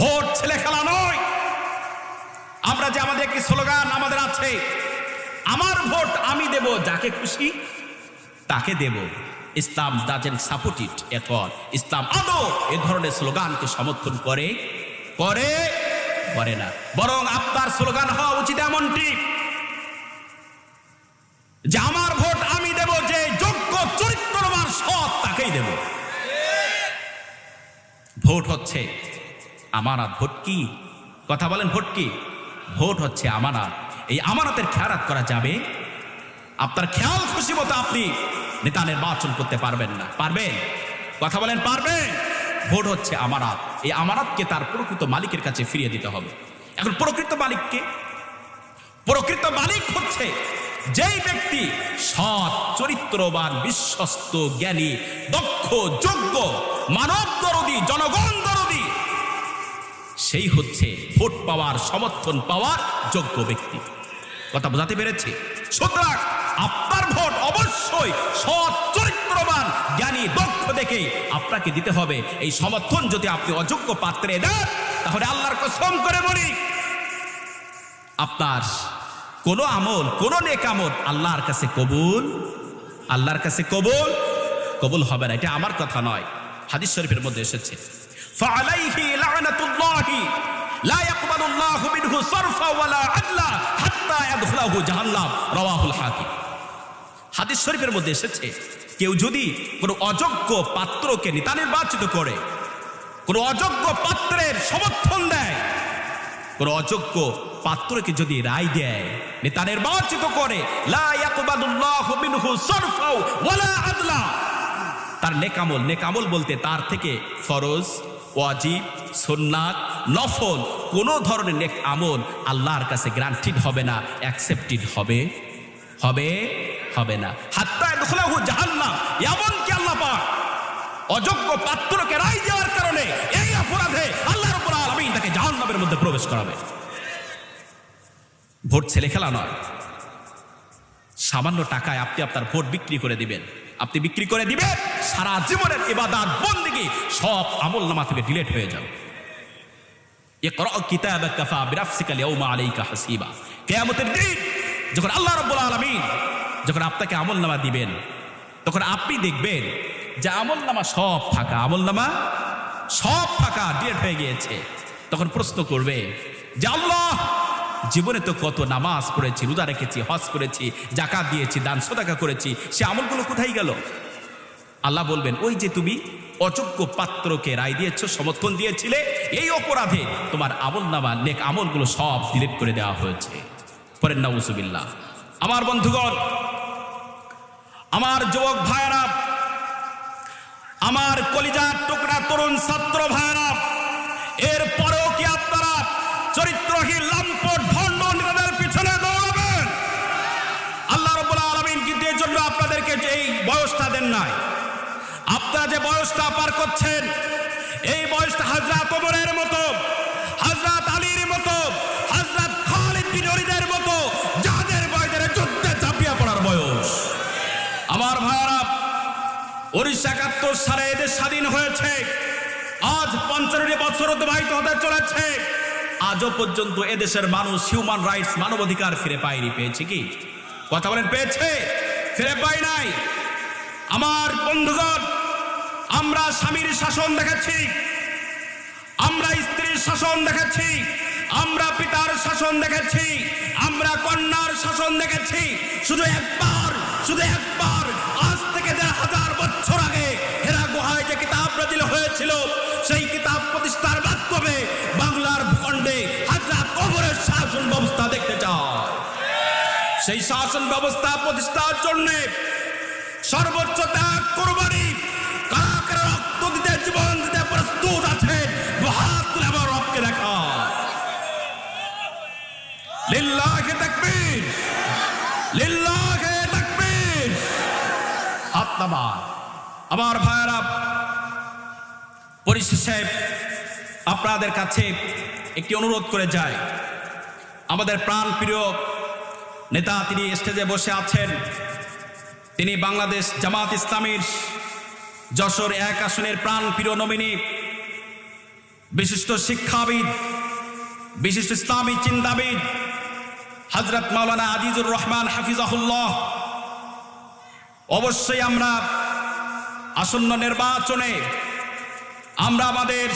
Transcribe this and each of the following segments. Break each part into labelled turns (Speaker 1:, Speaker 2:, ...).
Speaker 1: Vote ছেলে খেলা নয়। আমরা যে আমাদের একটি স্লোগান আমাদের আছে, আমার ভোট আমি দেব, যাকে খুশি তাকে দেব। ইসলাম ডাজেন সাপোর্ট ইট এখন ইসলাম আদৌ এ ধরনের স্লোগানকে সমর্থন করে করে করে না। বরং আপনার স্লোগান হওয়া উচিত এমনটি যে আমার ভোট আমি দেব, যে যোগ্য চরিত্রবান সৎ তাকেই দেব। ভোট হচ্ছে আমানত ভোট কি? কথা বলেন ভোট কি? ভোট হচ্ছে আমানত। এই আমানতের খেয়ারাত করা যাবে। আপনার খেয়াল খুশি মতো আপনি নেতা নির্বাচন করতে পারবেন না। পারবেন? কথা বলেন, পারবেন? ভোট হচ্ছে আমানত। এই আমানতকে তার প্রকৃত মালিকের কাছে ফিরিয়ে দিতে হবে। এখন প্রকৃত মালিককে প্রকৃত মালিক হচ্ছে যেই ব্যক্তি সৎ, চরিত্রবান, বিশ্বস্ত, জ্ঞানী, দক্ষ, যোগ্য মানব দরদি জনগণ দরদি সেই হচ্ছে ভোট পাওয়ার, সমর্থন পাওয়ার যোগ্য ব্যক্তি। কথা বোঝাতে পেরেছি? সুতরাং আপনার ভোট অবশ্যই সৎ, চরিত্রবান, জ্ঞানী, দক্ষ দেখে আপনাকে দিতে হবে। এই সমর্থন যদি আপনি অযোগ্য পাত্রে দেন, তাহলে আল্লাহর কসম করে বলি, আপনার কোনো আমল, কোন নেক আমল আল্লাহর কাছে কবুল? আল্লাহর কাছে কবুল? কবুল হবে না, এটা আমার কথা নয়। হাদিস শরীফের মধ্যে এসেছে। ফালাইহি লানাতুল্লাহি লা ইয়াকবালুল্লাহু মিনহু সারফা ওয়ালা আদলা হাত্তা ইয়াদখুলাহু জাহান্নাম রাওয়াহুল হাকিম। হাদিস শরীফের মধ্যে এসেছে, কেউ যদি কোনো অযোগ্য পাত্রকে নেতা নির্বাচিত করে, কোনো অযোগ্য পাত্রের সমর্থন দেয়, কোন অযোগ্য পাত্রকে যদি রায় দেয় নেতা নির্বাচিত করে তার নেকামল নেকামল বলতে তার থেকে ফরজ ওয়াজিব, সুন্নাত, নফল, কোনো ধরনের নেক আমল আল্লাহর কাছে গ্রান্টেড হবে না, অ্যাকসেপ্টেড হবে। হবে? হবে না। হাত্তা দখলাহু জাহান্নাম, এমনকি আল্লাহ পাক অযোগ্য পাত্রকে রায় দেওয়ার কারণে এই অপরাধে আল্লাহ রব্বুল আলামিন তাকে জাহান্নামের মধ্যে প্রবেশ করাবে। ভোট ছেলে খেলা নয়। সামান্য টাকায় আপনি আপনার ভোট বিক্রি করে দিবেন। আপনি বিক্রি করে দিবেন, সারা জীবনের ইবাদাত, বন্দিগি, সব আমল নামা থেকে ডিলেট হয়ে যাবে। কিয়ামতের দিন, যখন আল্লাহ রাব্বুল আলামিন যখন আপনাকে আমল নামা দিবেন, তখন আপনি দেখবেন যে আমল নামা সব ফাঁকা, আমল নামা সব ফাঁকা ডিলেট হয়ে গিয়েছে। তখন প্রশ্ন করবে যে আল্লাহ জীবনে তো কত নামাজ পড়েছি, রোজা রেখেছি, হজ করেছি, জাকাত দিয়েছি, দান সদাকা করেছি, সে আমলগুলো কোথায় গেল? আল্লাহ বলবেন, ওই যে তুমি অযোগ্য পাত্রকে রায় দিয়েছ, সমর্থন দিয়েছিলে, এই অপরাধে তোমার আমল নামা নেক আমলগুলো সব ডিলিট করে দেওয়া হয়েছে। পরের নাউজুবিল্লাহ। আমার বন্ধুগণ, আমার যুবক ভাইরা আমার কলিজার টুকরা তরুণ ছাত্র ভাইরা এর পরেও কি আপনারা চরিত্রহীন লাম্পট ভণ্ড নেতাদের পিছনে দৌড়াবেন আল্লাহ রব্বুল আলমিন কিন্তু এর জন্য আপনাদেরকে যে এই বয়সটা দেন নাই। আপনারা যে বয়সটা পার করছেন, এই বয়সটা হাজরাত ওমরের মতো হাজরাত আলীর মতো হাজরাত খালিদ বিন মতো, যাদের বয়সের যুদ্ধে ঝাঁপিয়ে পড়ার বয়স। আমার ভাইয়ারা, উনিশশো একাত্তর সালে এদের স্বাধীন হয়েছে। আজ পঞ্চান্নটি বছর অতিবাহিত হতে চলেছে। আজও পর্যন্ত এদেশের মানুষ হিউম্যান রাইটস মানবাধিকার ফিরে পায়নি, পেয়েছে কি? কথা বলেন, পেয়েছে? ফিরে পাই নাই? আমার বন্ধুগণ, আমরা স্বামীর শাসন দেখাচ্ছি আমরা স্ত্রীর শাসন দেখাচ্ছি আমরা পিতার শাসন দেখাচ্ছি আমরা কন্যার শাসন দেখাচ্ছি শুধু একবার শুধু একবার, আজ থেকে দেড় হাজার বছর আগে হেরা গুহায় যে কিতাব নাজিল হয়েছিল, সেই কিতাব প্রতিষ্ঠার মাধ্যমে বাংলার ভূখণ্ডে হাজার কবরের শাসন ব্যবস্থা দেখতে চায়। সেই শাসন ব্যবস্থা প্রতিষ্ঠার জন্য সর্বোচ্চ ত্যাগ কোরবানি কারা কারা রক্ত দিতে, জীবন দিতে প্রস্তুত আছে। হাত তুলে আমার রবকে দেখা। লিল্লাহে তাকবীর। লিল্লাহে তাকবীর। হাত নামান আমার ভাইয়ারা, পরিশেষে আপনাদের কাছে একটি অনুরোধ করে যায় আমাদের প্রাণ প্রিয় নেতা, তিনি স্টেজে বসে আছেন। তিনি বাংলাদেশ জামাত ইসলামীর যশোর এক আসনের প্রাণ প্রিয় নমিনী, বিশিষ্ট শিক্ষাবিদ, বিশিষ্ট ইসলামী চিন্তাবিদ হজরত মাওলানা আজিজুর রহমান হাফিজাহুল্লাহ। অবশ্যই আমরা আসন্ন নির্বাচনে আমরা আমাদের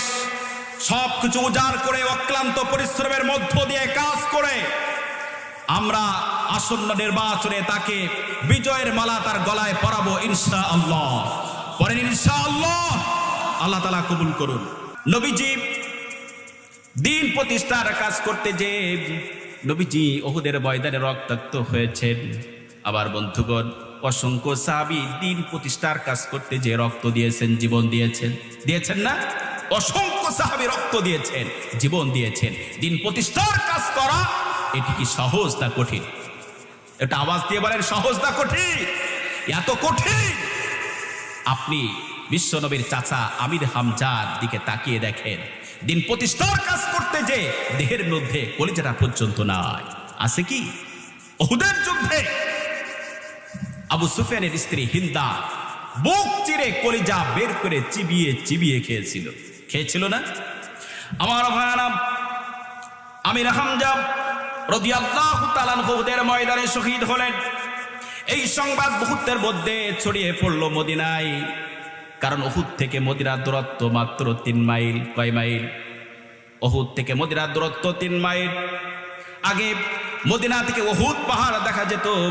Speaker 1: সব কিছু উজাড় করে, অক্লান্ত পরিশ্রমের মধ্য দিয়ে কাজ করে আমরা আসন্ন নির্বাচনে তাকে বিজয়ের মালা তার গলায় পরাবো ইনশা আল্লাহ পরেন ইনশা আল্লাহ আল্লাহ তালা কবুল করুন। নবীজি দিন প্রতিষ্ঠার কাজ করতে যে নবীজি ওহুদের ময়দানে রক্তাক্ত হয়েছেন। আবার বন্ধুগণ, অসংখ্য সাহাবি দিন প্রতিষ্ঠার কাজ করতে যে রক্ত দিয়েছেন, জীবন দিয়েছেন। দিয়েছেন না? অসংখ্য সাহাবি রক্ত দিয়েছেন, জীবন দিয়েছেন। দিন প্রতিষ্ঠার কাজ করা এটি কি সহজ না কঠিন? এটা আওয়াজ দিয়ে বলেন, সহজ না কঠিন? এত কঠিন! আপনি বিশ্বনবীর চাচা আমির হামজার দিকে তাকিয়ে দেখেন। দিন প্রতিষ্ঠার কাজ করতে যে দেহের মধ্যে কলিজাটা পর্যন্ত নাই। আছে কি? ওহুদের যুদ্ধে আবু সুফিয়ানের স্ত্রী হিন্দা বুক চিরে কলিজা বের করে চিবিয়ে চিবিয়ে খেয়েছিল। খেয়েছিল না? আমার আমির হামজা। রদিয়াল্লাহু তাআলা ওহুদের ময়দানে শহীদ হলেন। এই সংবাদ মুহূর্তের মধ্যে ছড়িয়ে পড়ল মদিনায়। কারণ ওহুদ থেকে মদিনার দূরত্ব মাত্র তিন মাইল। কয় মাইল? ওহুদ থেকে মদিনার দূরত্ব তিন মাইল। আগে মদিনা থেকে ওহুদ পাহাড় দেখা যেত,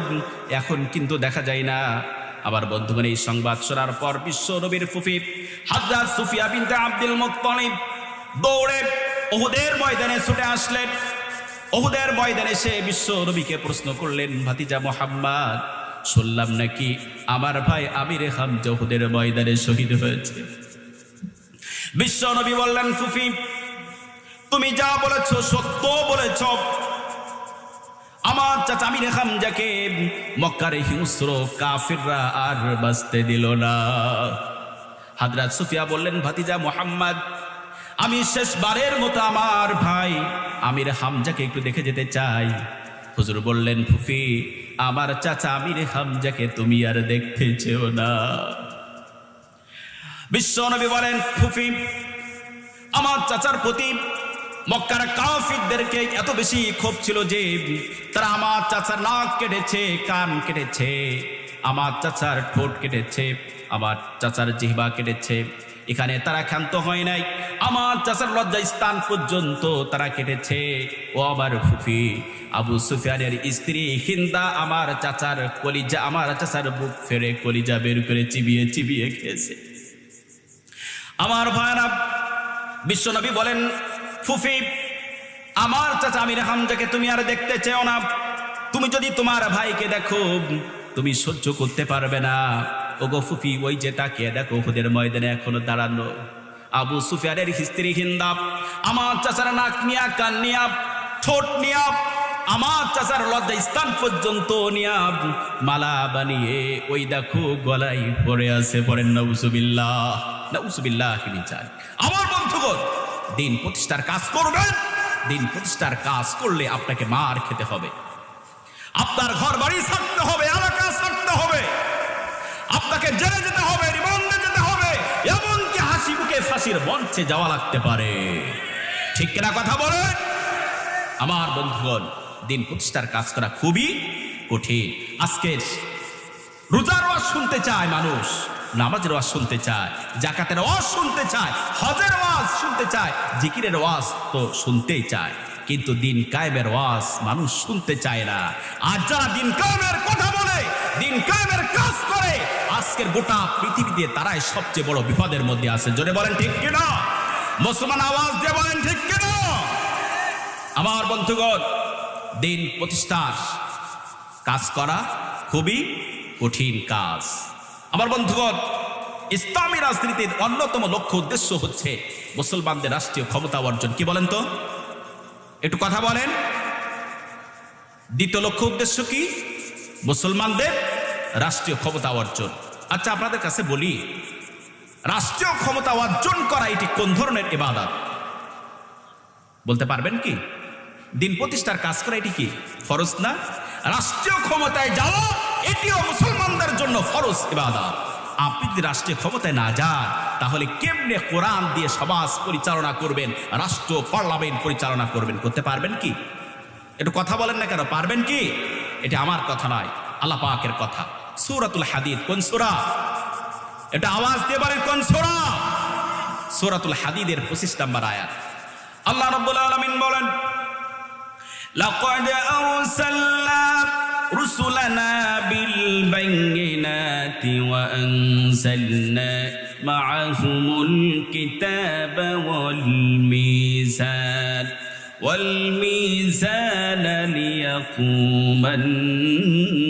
Speaker 1: এখন কিন্তু দেখা যায় না। আবার বন্ধুগণ, এই সংবাদ শোনার পর বিশ্ব নবীর ফুফি হাজরাত সুফিয়া বিনতে আব্দুল মুত্তালিব দৌড়ে ওহুদের ময়দানে ছুটে আসলেন। ওহুদের ময়দানে সে বিশ্ব নবীকে প্রশ্ন করলেন, ভাতিজা মোহাম্মদ, শুনলাম নাকি আমার ভাই আমির হামজা ওহুদের ময়দানে শহীদ হয়েছে? বিশ্ব নবী বললেন, ফুফি, তুমি যা বলেছ, সত্য বলেছ। আমার চাচা আমির হামজাকে মক্কার হিংস্র কাফিররা আর বাঁচতে দিল না। হাজরাত সুফিয়া বললেন, ভাতিজা মোহাম্মদ আমি শেষবারের মতো আমার ভাই আমির হামজাকে একটু দেখে যেতে চাই। হুজুর বললেন, ফুফি, আমার চাচা আমির হামজাকে তুমি আর দেখতে চেও না। বিশ্ব নবী বলেন, ফুফি, আমার চাচার প্রতি মক্কার কাফিরদেরকে এত বেশি ক্ষোভ ছিল যে তারা আমার চাচার নাক কেটেছে, কান কেটেছে, আমার চাচার ঠোঁট কেটেছে, আমার চাচার জিহবা কেটেছে এখানে তারা ক্ষান্ত হয় নাই। আমার চাচার লজ্জা স্থান পর্যন্ত তারা কেটেছে। ও আমার ফুফি। আবু সুফিয়ানের স্ত্রী হিন্দা আমার চাচার কলিজা, আমার চাচার বুক ফেরে কলিজা বের করে চিবিয়ে চিবিয়ে খেয়েছে। আমার ভাইরা বিশ্বনবী বলেন, ফুফি, আমার চাচা আমির হামজাকে তুমি আর দেখতে চেও না। তুমি যদি তোমার ভাইকে দেখো, তুমি সহ্য করতে পারবে না। ওগো ফুফি ওই যে তাকে দেখো ওদের ময়দানে এখনও দাঁড়ানো। আবু সুফিয়ানের স্ত্রী হিন্দাব আমার চাচার নাক নিয়া, কান নিয়া, ঠোঁট নিয়া, আমার চাচার লজ্জা স্থান পর্যন্ত নিয়া মালা বানিয়ে ওই দেখো গলায় পড়ে আছে পড়েন নৌসুবিল্লাহ চাই আমার বন্ধুগণ, দিন প্রতিষ্ঠার কাজ করবেন, দিন প্রতিষ্ঠার কাজ করলে আপনাকে মার খেতে হবে। আপনার ঘর বাড়ি ছাড়তে হবে, এলাকা ছাড়তে হবে। আপনাকে জেলে যেতে হবে, রিমান্ডে যেতে হবে। এমনকি হাসি মুখে ফাঁসির মঞ্চে যাওয়া লাগতে পারে। ঠিক কিনা কথা বলে আমার বন্ধুগণ, দিন প্রতিষ্ঠার কাজ করা খুবই কঠিন। আজকের রোজার ওয়াজ শুনতে চায় মানুষ, নামাজের ওয়াজ শুনতে চায় জাকাতের ওয়াজ শুনতে চায়, হজের ওয়াজ শুনতে চায়, জিকিরের ওয়াজ তো শুনতেই চায়। কিন্তু দিন কায়েমের ওয়াজ মানুষ শুনতে চায় না। আর যারা দিন কায়েমের কথা বলে, দিন কায়েমের আজকের গোটা পৃথিবীতে তারাই সবচেয়ে বড় বিপদের মধ্যে আছে। জোরে বলেন ঠিক কিনা? মুসলমান আওয়াজ দিয়ে বলেন ঠিক কিনা? আমার বন্ধুগণ, দিন প্রতিষ্ঠার কাজ করা খুবই কঠিন কাজ। আমার বন্ধুগণ, ইসলামী রাজনীতির অন্যতম লক্ষ্য উদ্দেশ্য হচ্ছে মুসলমানদের রাষ্ট্রীয় ক্ষমতা অর্জন। কি বলেন তো? একটু কথা বলেন। দ্বিতীয় লক্ষ্য উদ্দেশ্য কি? মুসলমানদের রাষ্ট্রীয় ক্ষমতা অর্জন। আচ্ছা আপনাদের কাছে বলি, রাষ্ট্রীয় ক্ষমতা অর্জন করা এটি কোন ধরনের ইবাদত? বলতে পারবেন কি? দিন প্রতিষ্ঠার কাজ করা এটি কি? ফরজ না? রাষ্ট্রীয় ক্ষমতায় যাওয়া, এটিও মুসলমানদের জন্য ফরজ ইবাদত। আপনি যদি রাষ্ট্রীয় ক্ষমতায় না যান, তাহলে কেমনে কোরআন দিয়ে সমাজ পরিচালনা করবেন, রাষ্ট্র পার্লামেন্ট পরিচালনা করবেন, করতে পারবেন কি? একটু কথা বলেন না কেন? পারবেন কি? এটা আমার কথা নয়, আল্লাহ পাকের কথা। সুরাতুল হাদিদ কোন সুরা এটা আওয়াজ দিয়ে বলেন কোন সুরা সুরাতুল হাদিদের পঁচিশ নম্বর আয়াত আল্লাহ রব্বুল আলমিন বলেন لقد أرسلنا رسلنا بالبينات وأنزلنا معهم الكتاب والميزان والميزان ليقوم الناس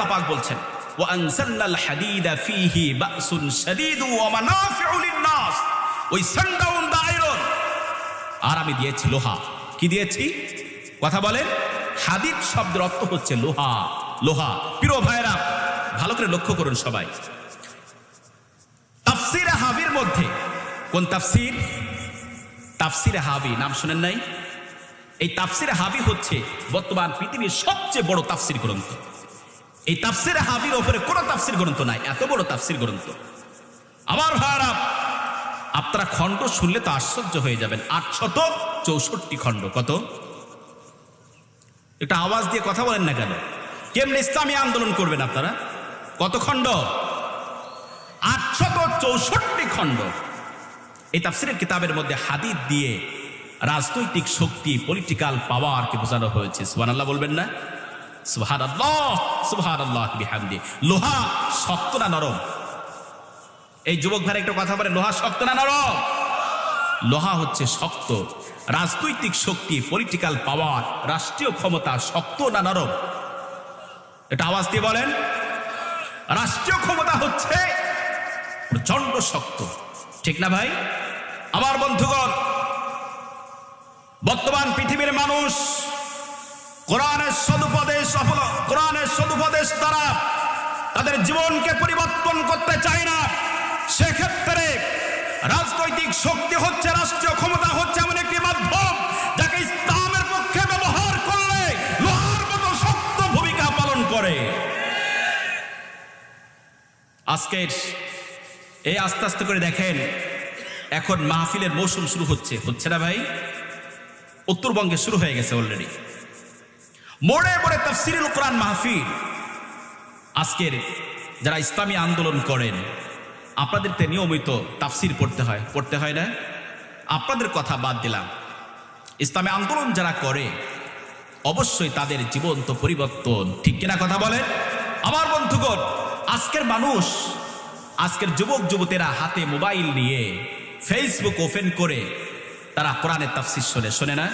Speaker 1: আল্লাহ পাক বলছেন বাসুন ওয়া মানাফিউ ওই সানডাউন দা আয়রন আর আমি দিয়েছি লোহা। কি দিয়েছি? কথা বলেন শব্দের অর্থ হচ্ছে লোহা। লোহা। প্রিয় ভাইরা ভালো করে লক্ষ্য করুন সবাই। তাফসির হাবির মধ্যে, কোন তাফসির? তাফসির হাবি, নাম শুনেন নাই? এই তাফসির হাবি হচ্ছে বর্তমান পৃথিবীর সবচেয়ে বড় তাফসির গ্রন্থ। এই তাফসির হাবির ওপরে কোনো তাফসির গ্রন্থ নাই, এত বড় তাফসির গ্রন্থ। আমার ভাইরা, আপনারা খণ্ড শুনলে তো আশ্চর্য হয়ে যাবেন। আটশত চৌষট্টি খণ্ড, কত? একটা আওয়াজ দিয়ে কথা বলেন না কেন? কেমনি ইসলামী আন্দোলন করবেন আপনারা? কত খণ্ড? আটশত চৌষট্টি খণ্ড। এই তাফসিরের কিতাবের মধ্যে হাদিদ দিয়ে রাজনৈতিক শক্তি পলিটিক্যাল পাওয়ারকে বোঝানো হয়েছে। সুবহান আল্লাহ বলবেন না? লোহা শক্ত না নরম? এই যুবক ভাই একটা কথা বলে লোহা শক্ত না নরম? লোহা হচ্ছে শক্ত। রাজনৈতিক শক্তি পলিটিক্যাল পাওয়ার রাষ্ট্রীয় ক্ষমতা শক্ত না নরম? এটা আওয়াজ দিয়ে বলেন। রাষ্ট্রীয় ক্ষমতা হচ্ছে প্রচণ্ড শক্ত। ঠিক না ভাই? আমার বন্ধুগণ, বর্তমান পৃথিবীর মানুষ কোরআনের সদুপদেশ কোরআনের সদুপদেশ তারা তাদের জীবনকে পরিবর্তন করতে চায় না। সেক্ষেত্রে রাজনৈতিক শক্তি হচ্ছে, রাষ্ট্রীয় ক্ষমতা হচ্ছে এমন একটি মাধ্যম যাকে ইসলামের পক্ষে ব্যবহার করলে লোহার মতো শক্ত ভূমিকা পালন করে। আজকের এই আস্তে আস্তে করে দেখেন, এখন মাহফিলের মৌসুম শুরু হচ্ছে। হচ্ছে না ভাই? উত্তরবঙ্গে শুরু হয়ে গেছে অলরেডি মোড়ে মোড়ে তাফসিরুল কোরআন মাহফিল। আজকের যারা ইসলামী আন্দোলন করেন আপনাদেরকে নিয়মিত তাফসির পড়তে হয়। পড়তে হয় না? আপনাদের কথা বাদ দিলাম। ইসলামী আন্দোলন যারা করে, অবশ্যই তাদের জীবন্ত পরিবর্তন। ঠিক কিনা কথা বলেন? আমার বন্ধুগণ, আজকের মানুষ, আজকের যুবক, যুবতীরা হাতে মোবাইল নিয়ে ফেসবুক ওপেন করে তারা কোরআনের তাফসির শোনে শোনে না?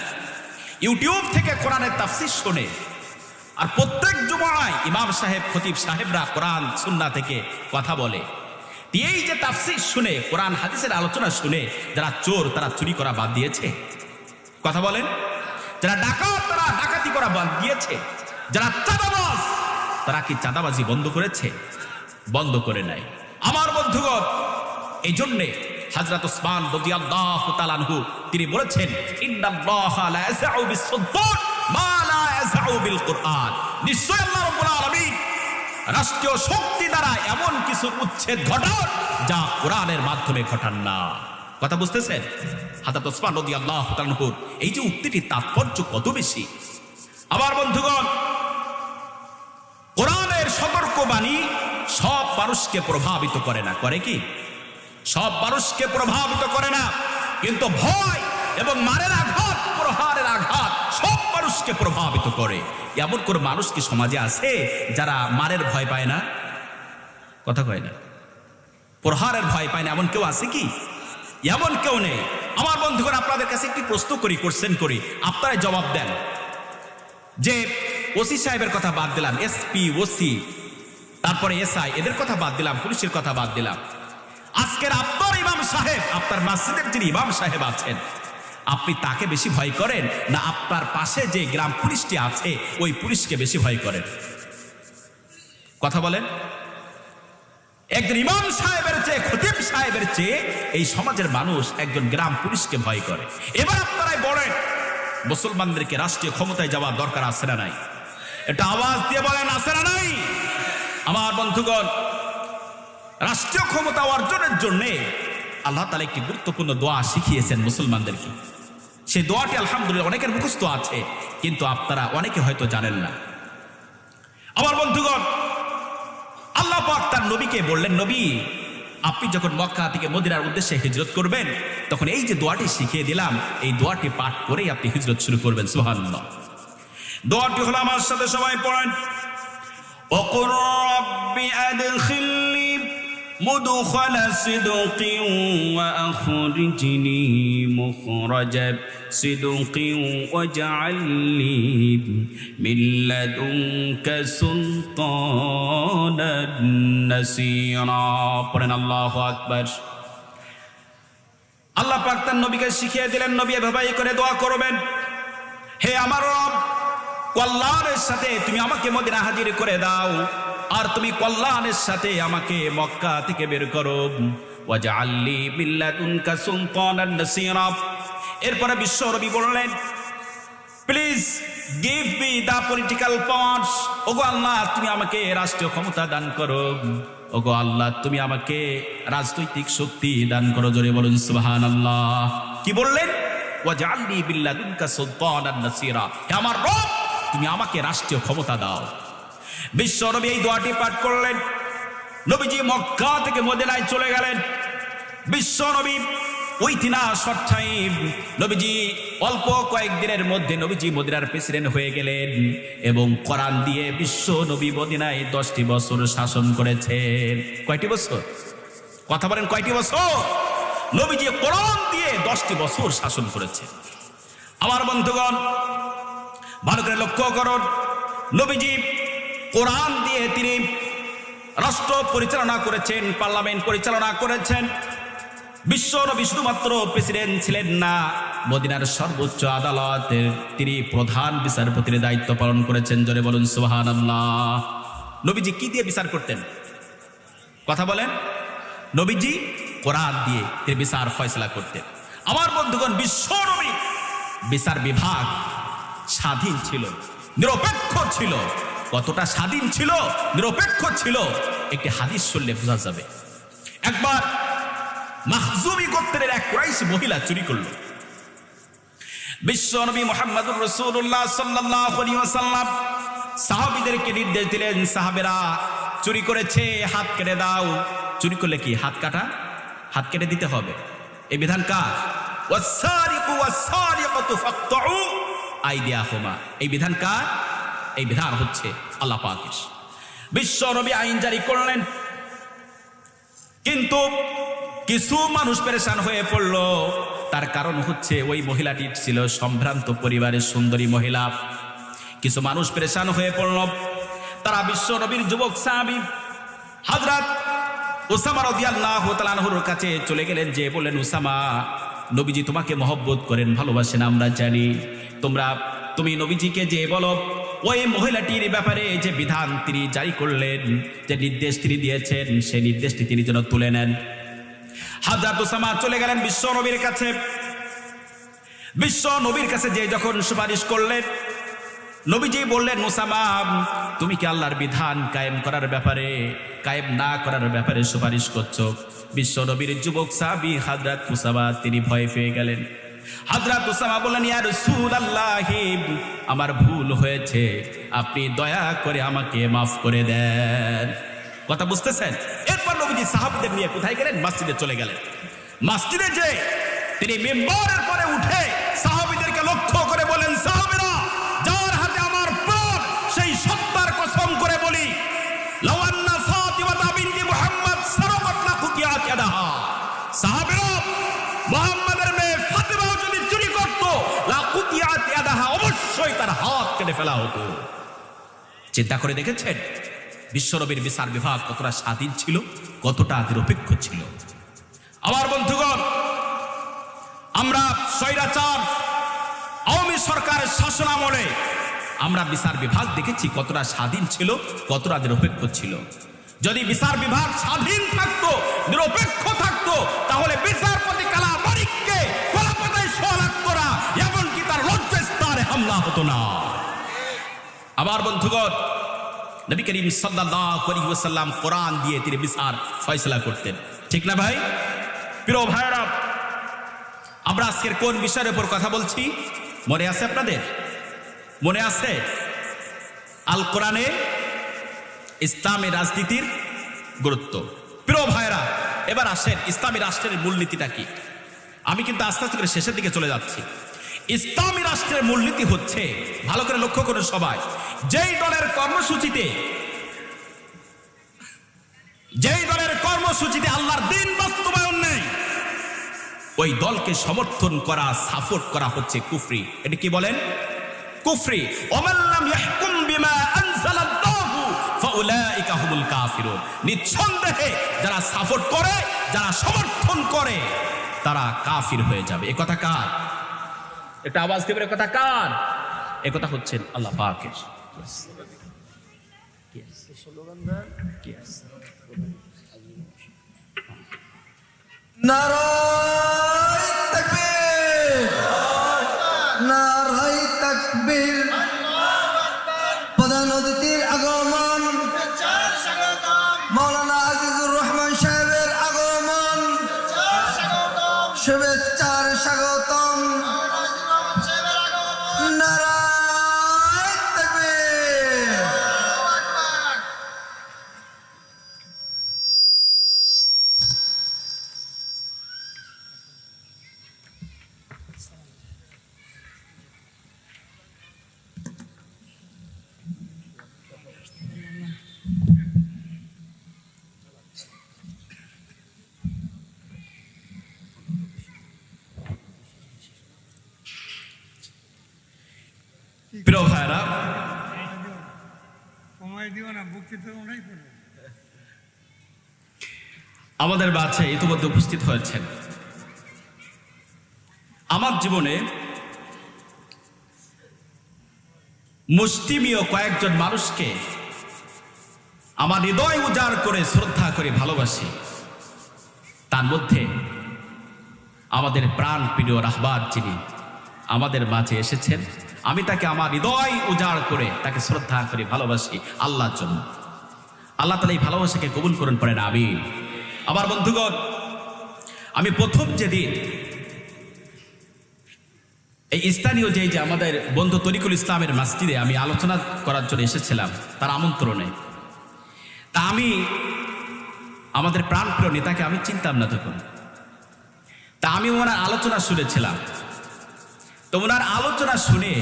Speaker 1: ইউটিউব থেকে কোরআনের তাফসির শোনে। আর প্রত্যেক জুমায় ইমাম সাহেব, খতিব সাহেবরা কোরআন সুন্না থেকে কথা বলে। এই যে তাফসির শুনে, কোরআন, হাদিসের আলোচনা শুনে যারা চোর, তারা চুরি করা বাদ দিয়েছে। কথা বলেন? যারা ডাকাত, তারা ডাকাতি করা বাদ দিয়েছে। যারা চাঁদাবাজ, তারা কি চাঁদাবাজি বন্ধ করেছে? বন্ধ করে নাই। আমার বন্ধুগণ এই জন্যে হাজরত তাআলা আনহু, তিনি বলেছেন নিশ্চয় আল্লাহ আলামিন রাষ্ট্রীয় শক্তি দ্বারা এমন কিছু উচ্ছেদ ঘটান যা কোরআনের মাধ্যমে ঘটান না। কথা বুঝতেছেন? হাজরত উসমান রাদিয়াল্লাহু তাআলা আনহুর এই যে উক্তিটির তাৎপর্য কত বেশি? আবার বন্ধুগণ, কোরআনের সতর্কবাণী সব মানুষকে প্রভাবিত করে না। করে কি? সব মানুষকে প্রভাবিত করে না। কিন্তু ভয় এবং মারের আঘাত, প্রহারের আঘাত সব মানুষকে প্রভাবিত করে। এমন কোন মানুষ কি সমাজে আছে যারা মারের ভয় পায় না? কথা কয় না। প্রহারের ভয় পায় না, এমন কেউ আছে কি? এমন কেউ নেই। আমার বন্ধুগণ, আপনাদের কাছে একটি প্রশ্ন করি কোশ্চেন করি। আপনারাই জবাব দেন। যে ওসি সাহেবের কথা বাদ দিলাম এসপি ওসি তারপরে এসআই এদের কথা বাদ দিলাম, পুলিশের কথা বাদ দিলাম। আজকের আপনার ইমাম সাহেব, আপনার মসজিদের যিনি ইমাম সাহেব আছেন, আপনি তাকে বেশি ভয় করেন না আপনার পাশে যে গ্রাম পুলিশটি আছে, ওই পুলিশকে বেশি ভয় করেন? কথা বলেন। একজন ইমাম সাহেবের চেয়ে, খতিব সাহেবের চেয়ে এই সমাজের মানুষ একজন গ্রাম পুলিশকে ভয় করে। এবার আপনারাই বলেন, মুসলমানদেরকে রাষ্ট্রীয় ক্ষমতায় যাওয়ার দরকার আছে না নাই? এটা আওয়াজ দিয়ে বলেন, আছে না নাই? আমার বন্ধুগণ রাষ্ট্রীয় ক্ষমতা অর্জনের জন্যে আল্লাহ তালা একটি গুরুত্বপূর্ণ দোয়া শিখিয়েছেন মুসলমানদেরকে। সেই দোয়াটি আলহামদুলিল্লাহ অনেকের মুখস্থ আছে, কিন্তু আপনারা অনেকে হয়তো জানেন না। আমার বন্ধুগণ, আল্লাহ পাক তার নবীকে বললেন, নবী, আপনি যখন মক্কা থেকে মদিনার উদ্দেশ্যে হিজরত করবেন, তখন এই যে দোয়াটি শিখিয়ে দিলাম, এই দোয়াটি পাঠ করেই আপনি হিজরত শুরু করবেন সুহান দোয়াটি হলো আমার সাথে সবাই পড়েন مدخل صدق وأخرجني مخرج صدق واجعل لي من لدنك سلطانا نصيرا পড়েন আল্লাহ আকবার আল্লাহ পাক তার নবীকে শিখিয়ে দিলেন নবী এভাবেই করে দোয়া করবেন হে আমার রব কল্যাণের সাথে তুমি আমাকে মদিনা হাজির করে দাও আর তুমি কল্যাণের সাথে আমাকে মক্কা থেকে বের করো। নাসীরা। এরপরে বিশ্ব রবি বললেন please give me the political powers ওগো আল্লাহ, তুমি আমাকে রাষ্ট্রীয় ক্ষমতা দান করো। ওগো আল্লাহ, তুমি আমাকে রাজনৈতিক শক্তি দান করো। জোরে বলুন, সুবহানাল্লাহ। কি বললেন? ওয়াজআল্লি বিল্লাদুনকা সুলতানান নাসীরা। হে আমার রব, তুমি আমাকে রাষ্ট্রীয় ক্ষমতা দাও। বিশ্ব নবী এই দোয়াটি পাঠ করলেন। নবীজি মক্কা থেকে মদিনায় চলে গেলেন। বিশ্ব নবী ওই তিনা শর্ট নবীজি অল্প কয়েকদিনের মধ্যে নবীজি মদিনার প্রেসিডেন্ট হয়ে গেলেন এবং কোরআন দিয়ে বিশ্ব নবী মদিনায় দশটি বছর শাসন করেছেন। কয়টি বছর? কথা বলেন কয়টি বছর? নবীজি কোরআন দিয়ে দশটি বছর শাসন করেছে আমার বন্ধুগণ, ভালো করে লক্ষ্য করুন। নবীজি কোরআন দিয়ে তিনি রাষ্ট্র পরিচালনা করেছেন, পার্লামেন্ট পরিচালনা করেছেন। বিশ্ব নবী শুধুমাত্র প্রেসিডেন্ট ছিলেন না। মদিনার সর্বোচ্চ আদালতের তিনি প্রধান বিচারপতির দায়িত্ব পালন করেছেন। জোরে বলুন সুবাহান নবীজি কি দিয়ে বিচার করতেন? কথা বলেন। নবীজি কোরআন দিয়ে তিনি বিচার ফয়সলা করতেন। আমার বন্ধুগণ বিশ্ব নবী বিচার বিভাগ স্বাধীন ছিল, নিরপেক্ষ ছিল। কতটা স্বাধীন ছিল, নিরপেক্ষ ছিল, একটি হাদিস শুনলে বোঝা যাবে। একবার মাহজুমি গোত্রের এক কুরাইশ মহিলা চুরি করল। বিশ্ব নবী মোহাম্মদুর রসুল্লাহ সাল্লাম সাহাবিদেরকে নির্দেশ দিলেন, সাহাবেরা, চুরি করেছে, হাত কেটে দাও। চুরি করলে কি হাত কাটা? হাত কেটে দিতে হবে। এই বিধান কার? এই বিধান কার? এই বিধান হচ্ছে আল্লাহ পাকের। বিশ্ব নবী আইন জারি করলেন। কিন্তু কিছু মানুষ পেরেশান হয়ে পড়ল। তার কারণ হচ্ছে ওই মহিলাটি ছিল সম্ভ্রান্ত পরিবারের সুন্দরী মহিলা। কিছু মানুষ পেরেশান হয়ে পড়ল। তারা বিশ্ব নবীর যুবক সাহাবি হাজরাত ওসামা রাদিয়াল্লাহু তাআলার কাছে চলে গেলেন যে বললেন ওসামা নবীজি তোমাকে মহব্বত করেন, ভালোবাসেন, আমরা জানি। তোমরা, তুমি নবীজিকে যে বলো ওই মহিলাটির ব্যাপারে যে বিধান তিনি জারি করলেন, যে নির্দেশ তিনি দিয়েছেন, সেই নির্দেশটি তিনি যেন তুলে নেন। হাজরাত ওসামা চলে গেলেন বিশ্ব নবীর কাছে। বিশ্ব নবীর কাছে যে যখন সুপারিশ করলেন, নবীজি বললেন, ওসামা, তুমি কি আল্লাহর বিধান কায়েম করার ব্যাপারে, কায়েম না করার ব্যাপারে সুপারিশ করছ? বিশ্ব নবীর যুবক সাবি হাজরাত উসামা তিনি ভয় পেয়ে গেলেন। ইয়া আমার ভুল হয়েছে। আপনি দয়া করে আমাকে মাফ করে দেন। কথা বুঝতেছেন? এরপর নবীজি সাহাবীদের নিয়ে কোথায় গেলেন? মসজিদে চলে গেলেন। মসজিদে যে তিনি মেম্বারের কেটে ফেলা হতো চিন্তা করে দেখেছেন? বিশ্বনবীর বিচার বিভাগ কতটা স্বাধীন ছিল, কতটা নিরপেক্ষ ছিল? আমার বন্ধুগণ, আমরা স্বৈরাচার, আওয়ামী সরকারের শাসন আমলে আমরা বিচার বিভাগ দেখেছি কতটা স্বাধীন ছিল, কতটা নিরপেক্ষ ছিল। যদি বিচার বিভাগ স্বাধীন থাকতো, নিরপেক্ষ থাকতো, তাহলে বিচারপতি কালা মানিককে কলাপাতায় সোয়ালাত করা, এমনকি তার লজ্জাস্থানে হামলা হতো না। আবার বন্ধুগণ, নবী করিম ওয়াসাল্লাম কোরআন দিয়ে তিনি বিচার ফয়সলা করতেন। ঠিক না ভাই? প্রিয় ভাইরা আমরা আজকের কোন বিষয়ের উপর কথা বলছি? মনে আছে আপনাদের? মনে আছে? আল কোরআনে ইসলামের রাজনীতির গুরুত্ব। প্রিয় ভাইরা এবার আসেন ইসলামী রাষ্ট্রের মূলনীতিটা কি? আমি কিন্তু আস্তে আস্তে করে শেষের দিকে চলে যাচ্ছি। ইসলামী রাষ্ট্রের মূলনীতি হচ্ছে, ভালো করে লক্ষ্য করে সবাই, যেই দলের কর্মসূচিতে, যেই দলের কর্মসূচিতে আল্লাহর দিন বাস্তবায়ন নেই, ওই দলকে সমর্থন করা, সাপোর্ট করা হচ্ছে কুফরি। এটা কি বলেন? কুফরি। নিঃসন্দেহে যারা সাপোর্ট করে, যারা সমর্থন করে, তারা কাফির হয়ে যাবে। এ কথা কার? এটা আওয়াজ দেবেন এ কথা কার? এ কথা হচ্ছেন আল্লাহ পাকের।
Speaker 2: নারায় তাকবীর। নারায় তাকবীর। প্রধান অতিথির আগমন। মৌলানা আজিজুর রহমান সাহেবের আগমন। শুভেচ্ছার স্বাগতম।
Speaker 1: আমাদের বাচ্চা ইতিমধ্যে উপস্থিত হয়েছেন। আমার জীবনে মুষ্টিমীয় কয়েকজন মানুষকে আমার হৃদয় উজাড় করে শ্রদ্ধা করে ভালোবাসি। তার মধ্যে আমাদের প্রাণ প্রিয় রাহবার যিনি আমাদের মাঝে এসেছেন, আমি তাকে আমার হৃদয় উজাড় করে তাকে শ্রদ্ধা করে ভালোবাসি আল্লাহর জন্য। আল্লাহ তালা এই ভালোবাসাকে কবুল করুন, পড়েন আমি আমার বন্ধুগণ, আমি প্রথম যেদিন এই স্থানীয় যে যে আমাদের বন্ধু তরিকুল ইসলামের মাসজিদে আমি আলোচনা করার জন্য এসেছিলাম, তার আমন্ত্রণে। তা আমি আমাদের প্রাণপ্রিয় নেতাকে আমি চিনতাম না তখন। তা আমি ওনার আলোচনা শুনেছিলাম। তো ওনার আলোচনা শুনে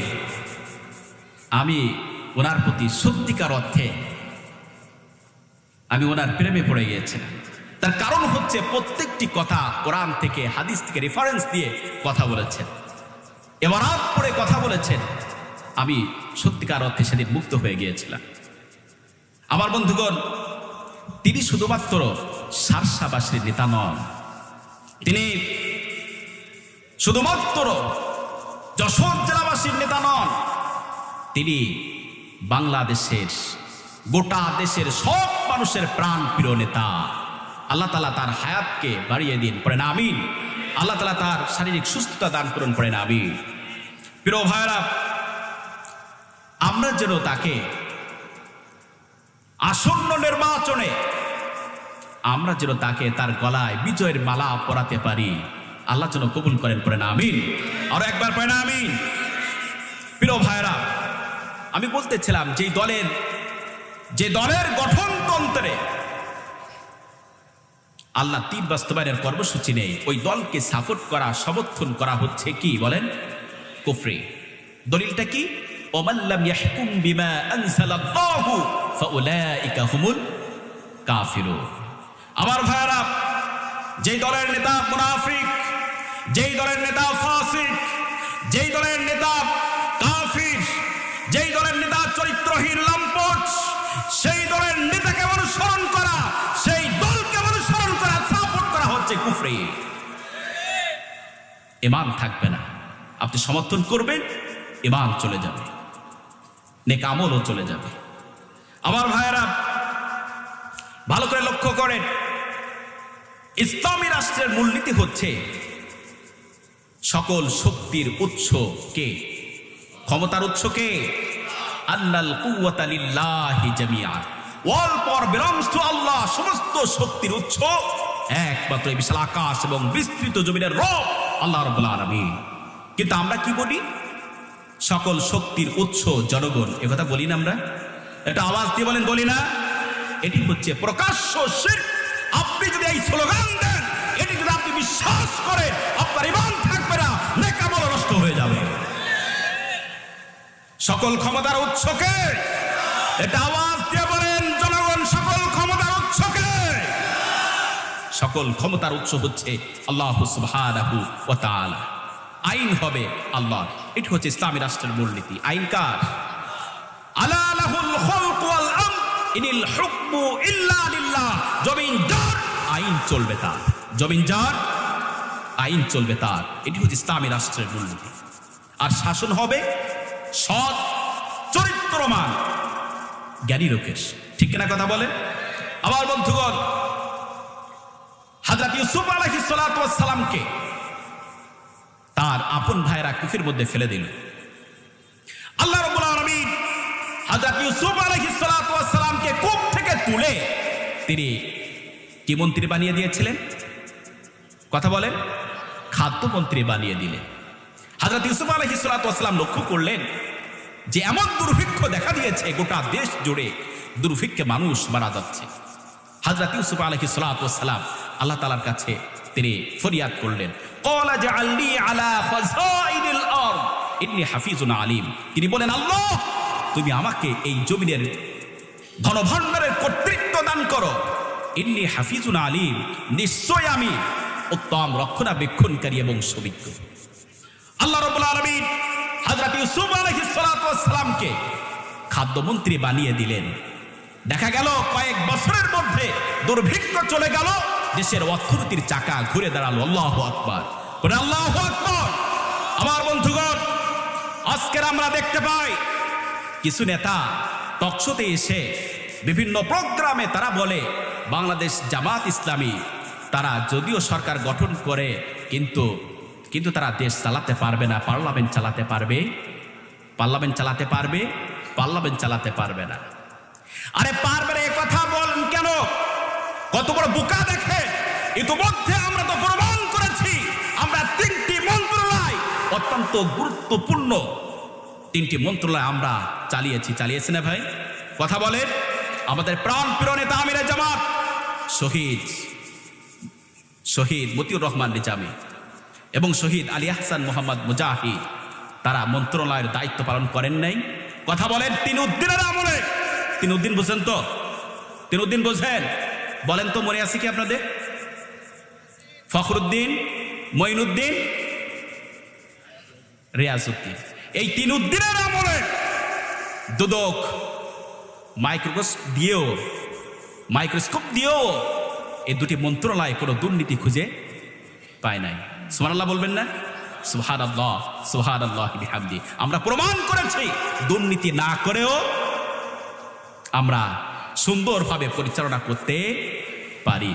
Speaker 1: আমি ওনার প্রতি সত্যিকার অর্থে আমি ওনার প্রেমে পড়ে গিয়েছিলাম। তার কারণ হচ্ছে প্রত্যেকটি কথা কোরআন থেকে হাদিস থেকে রেফারেন্স দিয়ে কথা বলেছেন। এবার পরে কথা বলেছেন। আমি সত্যিকার অর্থে সেদিন মুক্ত হয়ে গিয়েছিলাম। আমার বন্ধুগণ, তিনি শুধুমাত্র সারসাবাসীর নেতা নন। তিনি শুধুমাত্র যশোর জেলাবাসীর নেতা নন। তিনি বাংলাদেশের, গোটা দেশের সব মানুষের প্রাণ প্রিয় নেতা। আল্লাহ তালা তার হায়াতকে বাড়িয়ে দিন, পড়েন, আমিন। আল্লাহ তালা তার শারীরিক সুস্থতা দান করুন, পড়েন, আমিন। প্রিয় ভাইরা আমরা যেন তাকে আসন্ন নির্বাচনে আমরা যেন তাকে তার গলায় বিজয়ের মালা পরাতে পারি। আল্লাহ যেন কবুল করেন, পড়েন, আমিন। আর একবার পড়েন, আমিন। প্রিয় ভাইরা আমি বলতেছিলাম যে দলের যে দলের গঠনতন্ত্রে আল্লাহ তিন বাস্তবায়নের কর্মসূচি নেই। ওই দলকে সাপোর্ট করা, সমর্থন করা হচ্ছে কি বলেন? কুফরি। দলিলটা কি? ওমাল্লাম ইয়াহকুম বিমা আনসালাল্লাহু ফাউলাইকা আমার ভাইরা যেই দলের নেতা মুনাফিক, যেই দলের নেতা ফাসিক, যেই দলের নেতা কাফির, যেই দলের নেতা চরিত্রহীন ইমান থাকবে না। আপনি সমর্থন করবেন ইমান চলে যাবে। নেক আমলও চলে যাবে। আমার ভাইয়েরা, ভালো করে লক্ষ্য করেন, ইসলামী রাষ্ট্রের মূলনীতি হচ্ছে, সকল শক্তির উৎস কে? ক্ষমতার উৎস কে? বিলংস আল্লাহ, সমস্ত শক্তির উৎস, একমাত্র বিশাল আকাশ এবং বিস্তৃত জমিনের রব। আল্লাহ রাব্বুল আলামিন। কিন্তু আমরা কি বলি? সকল শক্তির উৎস জনগণ একথা বলি না আমরা। এটা আওয়াজ দিয়ে বলেন, বলি না। এটি হচ্ছে প্রকাশ্য শির। আপনি যদি এই স্লোগান দেন, এটি যদি আপনি বিশ্বাস করেন, আপনার ইমান থাকবে না নেকামল নষ্ট হয়ে যাবে। সকল ক্ষমতার উৎসকে এটা আওয়াজ সকল ক্ষমতার উৎস হচ্ছে আল্লাহ সুবহানাহু ওয়া তাআলা। আইন হবে আল্লাহ এটি হচ্ছে ইসলামী রাষ্ট্রের মূলনীতি আইন কার? আলা ইল্লা লিল্লাহ। জমিন আইন চলবে তার। জমিন যার, আইন চলবে তার। এটি হচ্ছে ইসলামী রাষ্ট্রের মূলনীতি আর শাসন হবে সৎ চরিত্রমান জ্ঞানী লোকেশ ঠিক কিনা কথা বলেন? আমার বন্ধুগণ হাজরত ইউসুফ আলাইহিস সালাতু ওয়াস সালামকে তার আপন ভাইরা কুফির মধ্যে ফেলে দিল। আল্লাহ রাব্বুল আলামিন হযরত ইউসুফ আলাইহিস সালাতু ওয়াস সালামকে কূপ থেকে তুলে তিনি কি মন্ত্রী বানিয়ে দিয়েছিলেন? কথা বলেন। খাদ্যমন্ত্রী বানিয়ে দিলেন। হযরত ইউসুফ আলাইহিস সালাতু সালাম লক্ষ্য করলেন যে এমন দুর্ভিক্ষ দেখা দিয়েছে গোটা দেশ জুড়ে। দুর্ভিক্ষে মানুষ মারা যাচ্ছে। হযরত ইউসুফ আলাইহিস সালাতু সালাম আল্লাহ তাআলার কাছে তিনি ফরিয়াদ করলেন। হাফিজুন আলিম। তিনি বলেন, আল্লাহ, তুমি আমাকে এই জমিনের ধনভাণ্ডারের কর্তৃত্ব দান করো। ইন্নি হাফিজুন আলিম। নিশ্চয় আমি উত্তম, রক্ষণাবেক্ষণকারী এবং সবিজ্ঞ। আল্লাহ রবুল আলমিন হজরত ইউসুফ খাদ্যমন্ত্রী বানিয়ে দিলেন। দেখা গেল কয়েক বছরের মধ্যে দুর্ভিক্ষ চলে গেল। দেশের অর্থনীতির চাকা ঘুরে দাঁড়াল। আল্লাহ আকবর। আল্লাহ আকবর! আমার বন্ধুগণ, আজকের আমরা দেখতে পাই, কিছু নেতা টকশোতে এসে বিভিন্ন প্রোগ্রামে তারা বলে, বাংলাদেশ জামাত ইসলামী, তারা যদিও সরকার গঠন করে, কিন্তু কিন্তু তারা দেশ চালাতে পারবে না, পার্লামেন্ট চালাতে পারবে। পার্লামেন্ট চালাতে পারবে, পার্লামেন্ট চালাতে পারবে না। আরে পারবে না এ কথা বলেন কেন কত বড় বোকা দেখে। ইতিমধ্যে আমরা তো প্রমাণ করেছি, আমরা তিনটি মন্ত্রণালয়, অত্যন্ত গুরুত্বপূর্ণ তিনটি মন্ত্রণালয় আমরা চালিয়েছি। চালিয়েছি না ভাই? কথা বলেন। আমাদের প্রাণ প্রিয় নেতা জামাত, শহীদ শহীদ মতিউর রহমান নিজামী এবং শহীদ আলী আহসান মোহাম্মদ মুজাহিদ তারা মন্ত্রণালয়ের দায়িত্ব পালন করেন নাই। কথা বলেন, তিন উদ্দিনের আমলে। তিন উদ্দিন বুঝেন তো? তিন উদ্দিন বোঝেন? বলেন তো, মনে আছে কি আপনাদের? ফখরুদ্দিন, মঈনুদ্দিন, রিয়াজউদ্দিন। এই তিন উদ্দিনের আমলে দুদক মাইক্রোস্কোপ দিয়েও মাইক্রোস্কোপ দিয়েও এই দুটি মন্ত্রণালয় কোনো দুর্নীতি খুঁজে পায় নাই। সুবহানাল্লাহ বলবেন না? সুহান আল্লাহ সুহান আল্লাহ আমরা প্রমাণ করেছি, দুর্নীতি না করেও আমরা সুন্দরভাবে পরিচালনা করতে পারি।